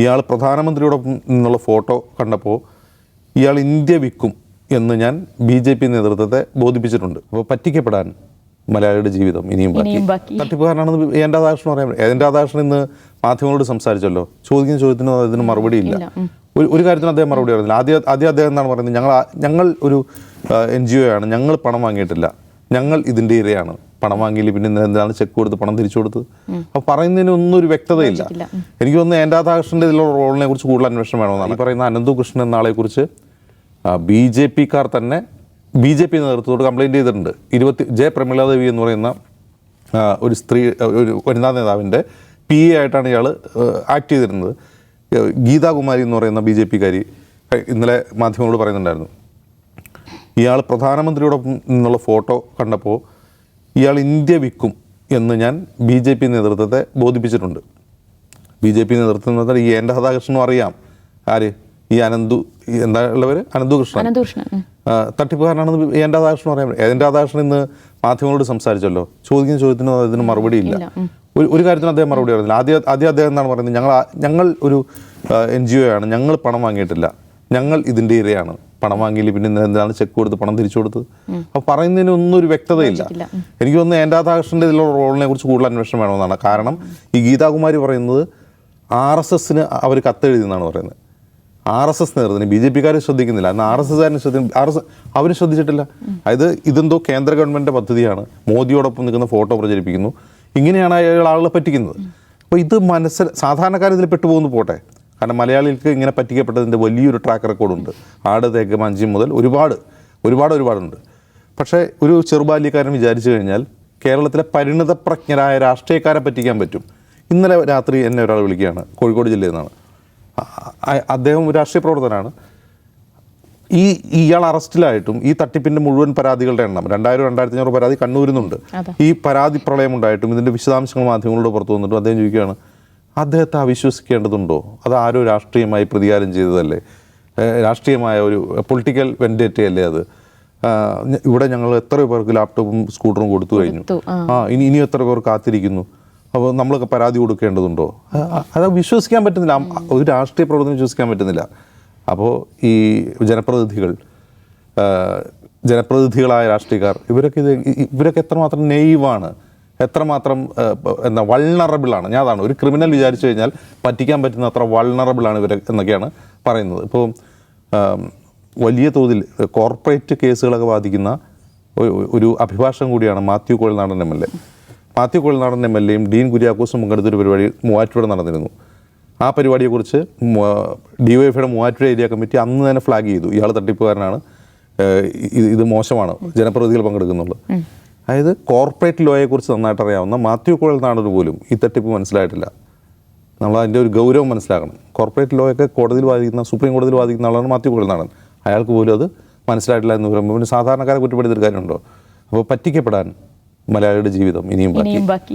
ഇയാൾ പ്രധാനമന്ത്രിയോടൊപ്പം നിന്നുള്ള ഫോട്ടോ കണ്ടപ്പോൾ ഇയാൾ ഇന്ത്യ വിൽക്കും എന്ന് ഞാൻ ബി ജെ പി നേതൃത്വത്തെ ബോധിപ്പിച്ചിട്ടുണ്ട്. അപ്പോൾ പറ്റിക്കപ്പെടാൻ മലയാളിയുടെ ജീവിതം ഇനിയും ബാക്കി. തട്ടിപ്പുകാരനാണെന്ന് എൻ രാധാകൃഷ്ണൻ പറയാൻ പറ്റും? എൻ രാധാകൃഷ്ണൻ ഇന്ന് മാധ്യമങ്ങളോട് സംസാരിച്ചല്ലോ? ചോദിക്കുന്ന ചോദ്യത്തിന് അതിന് മറുപടി ഇല്ല. ഒരു ഒരു കാര്യത്തിന് അദ്ദേഹം മറുപടി പറഞ്ഞില്ല. ആദ്യം ആദ്യം അദ്ദേഹം എന്താണ് പറയുന്നത്? ഞങ്ങൾ ഞങ്ങൾ ഒരു എൻ ജി ഒ ആണ് ഞങ്ങൾ പണം വാങ്ങിയിട്ടില്ല. ഞങ്ങൾ ഇതിന്റെ ഇരയാണ്. പണം വാങ്ങിയില്ല? പിന്നെ എന്താണ് ചെക്ക് കൊടുത്ത് പണം തിരിച്ചു കൊടുത്തത്? അപ്പോൾ പറയുന്നതിന് ഒന്നും ഒരു വ്യക്തതയില്ല. എനിക്ക് തോന്നുന്നു എൻ രാധാകൃഷ്ണന്റെ ഇതിലുള്ള റോളിനെ കുറിച്ച് കൂടുതൽ അന്വേഷണം വേണമെന്നാണ്. ഈ പറയുന്ന അനന്തുകൃഷ്ണൻ എന്ന ആളെ കുറിച്ച് ബി ജെ പിക്കാർ തന്നെ ബി ജെ പി നേതൃത്വത്തോട് കംപ്ലൈന്റ് ചെയ്തിട്ടുണ്ട്. ഇരുപത്തി ജെ പ്രമിളാദേവി എന്ന് പറയുന്ന ഒരു സ്ത്രീ ഒരു വനിതാ നേതാവിന്റെ പി എ ആയിട്ടാണ് ഇയാൾ ആക്ട് ചെയ്തിരുന്നത്. ഗീതാകുമാരി എന്ന് പറയുന്ന ബി ജെ പിക്കാരി ഇന്നലെ മാധ്യമങ്ങളോട് പറയുന്നുണ്ടായിരുന്നു. ഇയാൾ പ്രധാനമന്ത്രിയോടൊപ്പം നിന്നുള്ള ഫോട്ടോ കണ്ടപ്പോൾ ഇയാൾ ഇന്ത്യ വിൽക്കും എന്ന് ഞാൻ ബി ജെ പി നേതൃത്വത്തെ ബോധിപ്പിച്ചിട്ടുണ്ട്. ബി ജെ പി നേതൃത്വം എന്ന് പറഞ്ഞാൽ ഈ എൻ രാധാകൃഷ്ണനും അറിയാം. ആര്? ഈ അനന്തു എന്താ ഉള്ളവർ അനന്തു കൃഷ്ണൻ തട്ടിപ്പുകാരനാണെന്ന് എൻ രാധാകൃഷ്ണൻ പറയാൻ പറ്റും. എൻ രാധാകൃഷ്ണൻ ഇന്ന് മാധ്യമങ്ങളോട് സംസാരിച്ചല്ലോ. ചോദിക്കുന്ന ചോദ്യത്തിന് അതിന് മറുപടി ഇല്ല. ഒരു ഒരു കാര്യത്തിന് അദ്ദേഹം മറുപടി പറഞ്ഞില്ല. ആദ്യം ആദ്യം അദ്ദേഹം എന്താണ് പറയുന്നത്? ഞങ്ങൾ ഞങ്ങൾ ഒരു എൻ ജി ഒ ആണ് ഞങ്ങൾ പണം വാങ്ങിയിട്ടില്ല. ഞങ്ങൾ ഇതിന്റെ ഇരയാണ്. പണം വാങ്ങിയില്ല? പിന്നെ എന്താണ് ചെക്ക് കൊടുത്ത് പണം തിരിച്ചു കൊടുത്തത്? അപ്പോൾ പറയുന്നതിന് ഒന്നും ഒരു വ്യക്തതയില്ല. എനിക്ക് തോന്നുന്നു എൻ രാധാകൃഷ്ണന്റെ ഇതിലുള്ള റോളിനെ കുറിച്ച് കൂടുതൽ അന്വേഷണം വേണമെന്നാണ്. കാരണം ഈ ഗീതാകുമാരി പറയുന്നത് ആർ എസ് എസിന് അവർ കത്തെഴുതിയെന്നാണ് പറയുന്നത്. ആർ എസ് എസ് നേതൃത്വത്തിന് ബി ജെ പിക്കാരെ ശ്രദ്ധിക്കുന്നില്ല. എന്നാൽ ആർ എസ് എസ്കാരനെ ശ്രദ്ധിക്കും ആർ എസ് അവരും ശ്രദ്ധിച്ചിട്ടില്ല. അതായത് ഇതെന്തോ കേന്ദ്ര ഗവൺമെന്റിന്റെ പദ്ധതിയാണ്. മോദിയോടൊപ്പം നിൽക്കുന്ന ഫോട്ടോ പ്രചരിപ്പിക്കുന്നു. ഇങ്ങനെയാണ് അയാൾ ആളുകളെ പറ്റിക്കുന്നത്. അപ്പോൾ ഇത് മനസ്സിൽ സാധാരണക്കാർ ഇതിൽ പെട്ടുപോകുന്നു പോട്ടെ. കാരണം മലയാളികൾക്ക് ഇങ്ങനെ പറ്റിക്കപ്പെട്ടതിന്റെ വലിയൊരു ട്രാക്ക് റെക്കോർഡുണ്ട് ആട് തേക്ക് മഞ്ചി മുതൽ ഒരുപാട് ഒരുപാട് ഒരുപാടുണ്ട്. പക്ഷേ ഒരു ചെറുബാല്യക്കാരൻ വിചാരിച്ചു കഴിഞ്ഞാൽ കേരളത്തിലെ പരിണിതപ്രജ്ഞരായ രാഷ്ട്രീയക്കാരെ പറ്റിക്കാൻ പറ്റും. ഇന്നലെ രാത്രി എന്നെ ഒരാൾ വിളിക്കുകയാണ് കോഴിക്കോട് ജില്ലയിൽ നിന്നാണ്. അദ്ദേഹം ഒരു രാഷ്ട്രീയ പ്രവർത്തനാണ് ഈ ഇയാൾ അറസ്റ്റിലായിട്ടും ഈ തട്ടിപ്പിന്റെ മുഴുവൻ പരാതികളുടെ എണ്ണം രണ്ടായിരം രണ്ടായിരത്തി അഞ്ഞൂറ് പരാതി കണ്ണൂരിൽ നിന്നുണ്ട്. ഈ പരാതി പ്രളയം ഉണ്ടായിട്ടും ഇതിന്റെ വിശദാംശങ്ങൾ മാധ്യമങ്ങളോട് പുറത്തു വന്നിട്ടും അദ്ദേഹം ചോദിക്കുകയാണ് അദ്ദേഹത്തെ വിശ്വസിക്കേണ്ടതുണ്ടോ അത് ആരോ രാഷ്ട്രീയമായി പ്രതികാരം ചെയ്തതല്ലേ? രാഷ്ട്രീയമായ ഒരു പൊളിറ്റിക്കൽ വെൻഡേറ്റയല്ലേ അത്? ഇവിടെ ഞങ്ങൾ എത്ര പേർക്ക് ലാപ്ടോപ്പും സ്കൂട്ടറും കൊടുത്തു കഴിഞ്ഞു? ആ. ഇനി ഇനി എത്ര പേർ കാത്തിരിക്കുന്നു? അപ്പോൾ നമ്മളൊക്കെ പരാതി കൊടുക്കേണ്ടതുണ്ടോ? അത് വിശ്വസിക്കാൻ പറ്റുന്നില്ല. ഒരു രാഷ്ട്രീയ പ്രവർത്തനം വിശ്വസിക്കാൻ പറ്റുന്നില്ല. അപ്പോൾ ഈ ജനപ്രതിനിധികൾ ജനപ്രതിനിധികളായ രാഷ്ട്രീയക്കാർ ഇവരൊക്കെ ഇത് ഇവരൊക്കെ എത്രമാത്രം നെയ്വാണ്? എത്രമാത്രം എന്താ വൾണറബിളാണ് ഞാൻ അതാണ്. ഒരു ക്രിമിനൽ വിചാരിച്ചു കഴിഞ്ഞാൽ പറ്റിക്കാൻ പറ്റുന്ന അത്ര വൾണറബിളാണ് ഇവർ എന്നൊക്കെയാണ് പറയുന്നത്. ഇപ്പോൾ വലിയ തോതിൽ കോർപ്പറേറ്റ് കേസുകളൊക്കെ ബാധിക്കുന്ന ഒരു- അഭിഭാഷകം അഭിഭാഷകൻ കൂടിയാണ് Mathew Kozhinadan M L A. Mathew Kozhinadan M L എയും ഡീൻ കുര്യാക്കോസും പങ്കെടുത്തൊരു പരിപാടി മൂവാറ്റുപുഴ നടന്നിരുന്നു. ആ പരിപാടിയെക്കുറിച്ച് ഡി വൈ എഫയുടെ മൂവാറ്റുപുഴ ഏരിയ കമ്മിറ്റി അന്ന് തന്നെ ഫ്ലാഗ് ചെയ്തു. ഇയാൾ തട്ടിപ്പുകാരനാണ്. ഇത് മോശമാണ്. ജനപ്രതിനിധികൾ പങ്കെടുക്കുന്നുള്ളത് അതായത് കോർപ്പറേറ്റ് ലോയെക്കുറിച്ച് നന്നായിട്ട് അറിയാവുന്ന മാത്യു കോൾനാടന് പോലും ഈ തട്ടിപ്പ് മനസ്സിലായിട്ടില്ല. നമ്മൾ അതിന്റെ ഒരു ഗൗരവം മനസ്സിലാക്കണം. കോർപ്പറേറ്റ് ലോയൊക്കെ കോടതിയിൽ വാദിക്കുന്ന സുപ്രീം കോടതിയിൽ വാദിക്കുന്ന ആളാണ് മാത്യു കോൾനാടൻ അയാൾക്ക് പോലും അത് മനസ്സിലായിട്ടില്ല എന്ന് പറയുമ്പോൾ പിന്നെ സാധാരണക്കാരെ കുറ്റപ്പെടുത്തിയൊരു കാര്യമുണ്ടോ? അപ്പോൾ പറ്റിക്കപ്പെടാൻ മലയാളിയുടെ ജീവിതം ഇനിയും ബാക്കി.